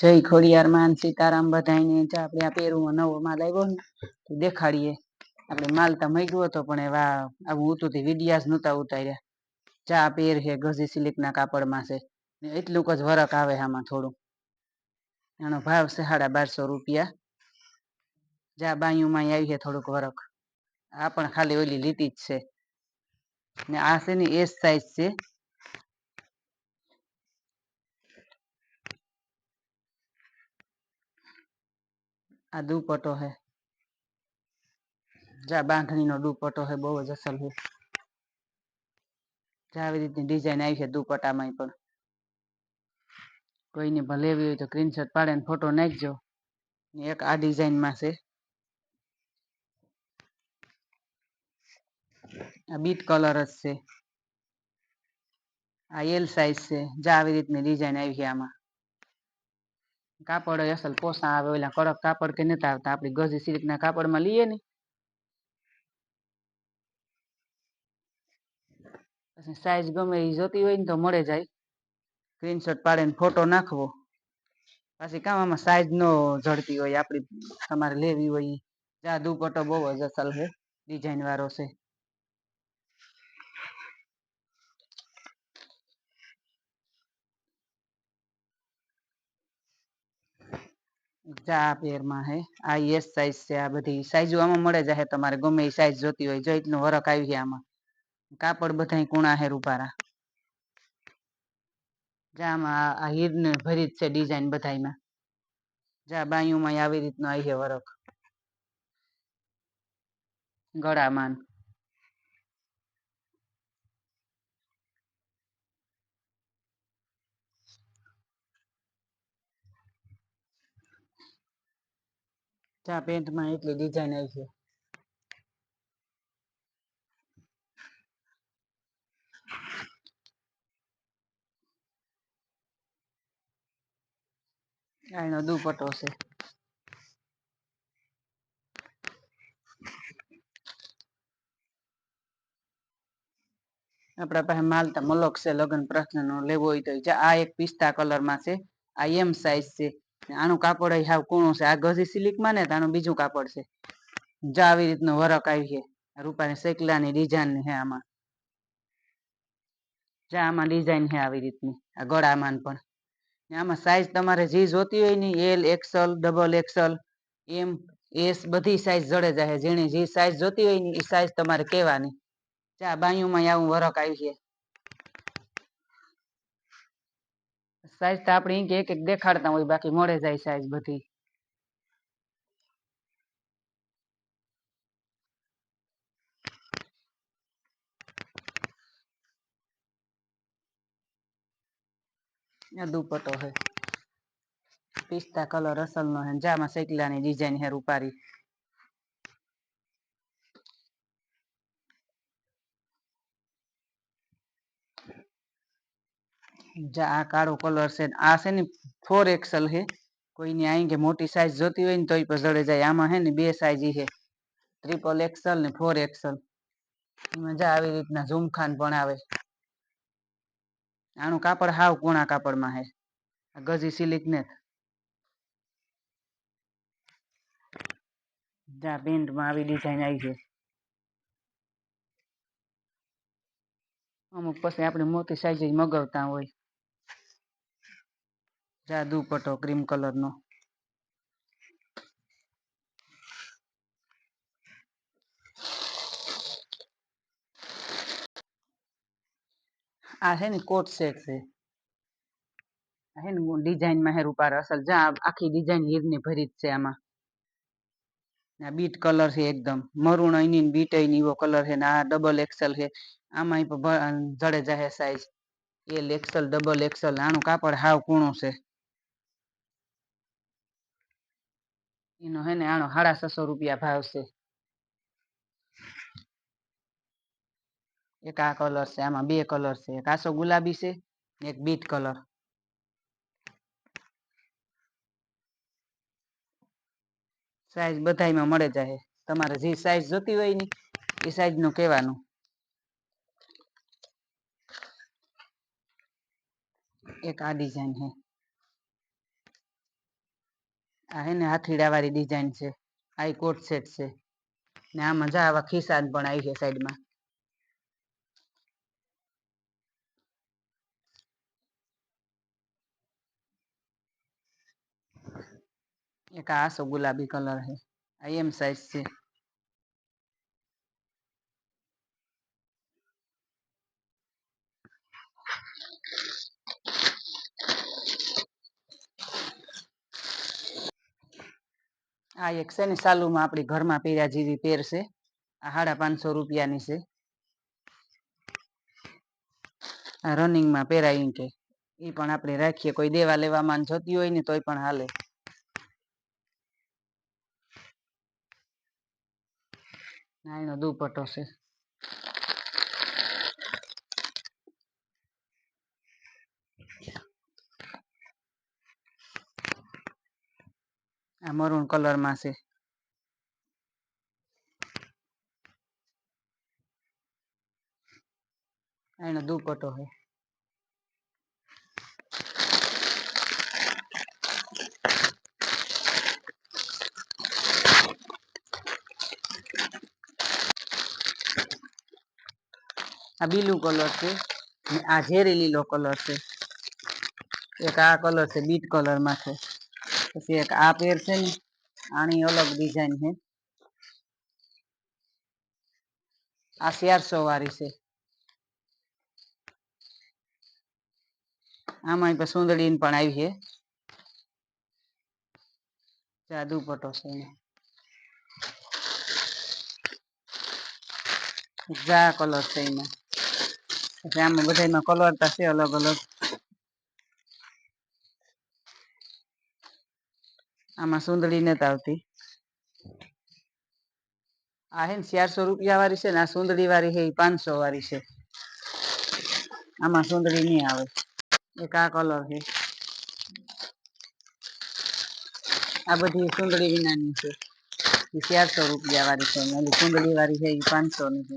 જય ખોડિયાર માન સીતારામ બધાને આપણે આ પેરુમાં નવો માલ આવ્યો ને દેખાડીએ. આપણે માલ તો મળ્યો હતો, પણ એવા આવું ઉતું વિડિયાસ નહોતા ઉતાર્યા. ચા પેર છે, ગઝી સિલિકના કાપડમાં છે. એટલું જ વરક આવે આમાં થોડું. એનો ભાવ છે સાડા બારસો રૂપિયા. જા બાયુમાં આવી છે થોડુંક વરક આ પણ ખાલી ઓલી લીટી જ છે. ને આ છે ને એસ સાઈઝ છે. આ દુપટ્ટો હે. જા, બાંધણીનો દુપટ્ટો હે, બહુ જ અસલ છે જા, આવી રીતની ડિઝાઇન આવી છે દુપટ્ટામાં પણ. કોઈને ભલે એવી હોય તો સ્ક્રીનશોટ પાડીને ફોટો નાખજો. એક આ ડિઝાઇનમાં છે. આ બીટ કલર જ છે. આ એલ સાઈઝ છે. જા, આવી રીતની ડિઝાઇન આવી છે આમાં. કાપડ અસલ પોસા આવે ઓલા કડક કાપડ કે નતા આવતા. આપણી ગઝી સિલ્કના કાપડમાં લઈએ ને. પછી સાઈઝ ગમે એ જોતી હોય ને તો મળે જાય. સ્ક્રીનશોટ પાડીને ફોટો નાખવો. પછી કામ આમાં સાઈઝ નો જડતી હોય. આપણી તમારે લેવી હોય જા દુપટ્ટો બહુ જ અસલ છે. ડિઝાઇન વાળો છે. જા પેરમાં હે. આ એસ સાઈઝ છે, આ બધી સાઈઝો આમાં મળે જાય તમારે. ગમે એ સાઈઝ જોતી હોય જો એટલું વરક આવી છે આમાં. કાપડ બધા કુણા હે રૂપારા. જા આમાં આ હીર ને ભરી છે ડિઝાઇન બધામાં જા બાયુમાં આવી રીતનો આવી છે વરક ગળામાં ચા પેન્ટમાં એટલી ડિઝાઇન આવી છે આનો દુપટ્ટો છે. આપણા પાસે માલતા મલક છે, લગ્ન પ્રશ્નનો લેવો હોય તો આ એક પિસ્તા કલરમાં છે, આ એમ સાઈઝ છે. આનું કાપડ હાવ કૂણું છે. આ ગઝી સિલ્કમાં ને આનું બીજું કાપડ છે. જો આવી રીતનું વરક આવી છે. રૂપાની શેકલાની ડિઝાઇન છે આમાં. જા આમાં ડિઝાઇન છે આવી રીતની. આ ગળામાં પણ. આમાં સાઈઝ તમારે જે જોતી હોય ને L XL double XL M S બધી સાઈઝ જડે જાય જેને જે સાઈઝ જોતી હોય ને એ સાઈઝ તમારે કહેવાની. ચા બાયુમાં આવું વરક આવી છે. સાઈઝ તો આપણે એક એક દેખાડતા હોય, બાકી મળે જાય સાઈઝ બધી. દુપટ્ટો હે. પિસ્તા કલર અસલનો હે જામાં શેકલાની ડિઝાઇન હે રૂપારી. આ કાળો કલર છે આ છે ને ફોર એક્સલ છે. કોઈની આઈ કે મોટી સાઈઝ જોતી હોય ને તોય પણ જડે જાય. આમાં હે ને બે સાઈઝ છે. ટ્રિપલ એક્સલ ને ફોર એક્સલ મજા આવી રીતના ઝુમખાન પણ આવે. આનું કાપડ હાવ કુણા કાપડમાં હે ગજી સિલિક ને. જા, પેન્ટમાં આવી ડિઝાઇન આવી છે. અમુક પછી આપણે મોટી સાઈઝ મગાવતા હોય. જા પટો ક્રીમ કલરનો આ હે ને કોટ સેટ છે. હે ને ડિઝાઇનમાં હે રૂપાર અસલ. જા, આખી ડિઝાઇન હીરની ભરી જ છે આમાં. આ બીટ કલર છે એકદમ. મરૂણ અહીંની બીટ અહીંની એવો કલર છે ને આ ડબલ એક્સલ છે. આમાં જડે જાહે size L XL double XL આનું કાપડ હાવ કૂણું છે. એનો હે ને આનો સાડા છસો રૂપિયા ભાવ છે. એક આ કલર છે, આમાં બે કલર છે, એક આસો ગુલાબી છે, એક બીટ કલર સાઈઝ બધામાં મળે જાય તમારે જે સાઈઝ જોતી હોય ને એ સાઈઝનું કહેવાનું. એક આ ડિઝાઇન છે આ હે ને હાથીડા વાળી ડિઝાઇન છે. આ કોટ સેટ છે. ને આ મજા આવા ખિસાન પણ આવી છે સાઈડમાં. એક આસો ગુલાબી કલર છે આ એમ સાઈઝ છે. આ એક છે ને સાલુમાં આપણી ઘરમાં પહેર્યા જેવી પેર છે. આ સાડા પાંચસો રૂપિયાની છે. આ રનિંગમાં પહેરાય કે. એ પણ આપણે રાખીએ. કોઈ દેવા લેવામાં જતી હોય ને તોય પણ હાલે. એનો દુપટ્ટો છે. આ મરૂન કલરમાં છે. એનો દુપટ્ટો છે આ બીલુ કલર છે આ ઝેરી લીલો કલર છે. એક આ કલર છે બીટ કલરમાં છે. પછી એક આ પેર છે ને આની અલગ ડિઝાઇન છે. આ ચારસો વાળી છે. આમાં સુંદડી પણ આવી છે. જાદુ પટો છે જા કલર છે એમાં. આમાં બધામાં કલર છે અલગ અલગ. આમાં સુંદડી નથી આવતી. આ હે ને ચારસો રૂપિયા વાળી છે ને, આ સુંદડી વાળી છે એ પાંચસો વાળી છે. આમાં સુંદડી નહીં આવે. એક આ કલર છે આ બધી સુંદડી વિનાની છે. એ ચારસો રૂપિયા વાળી છે ને સુંદડી વાળી છે એ પાંચસો ની છે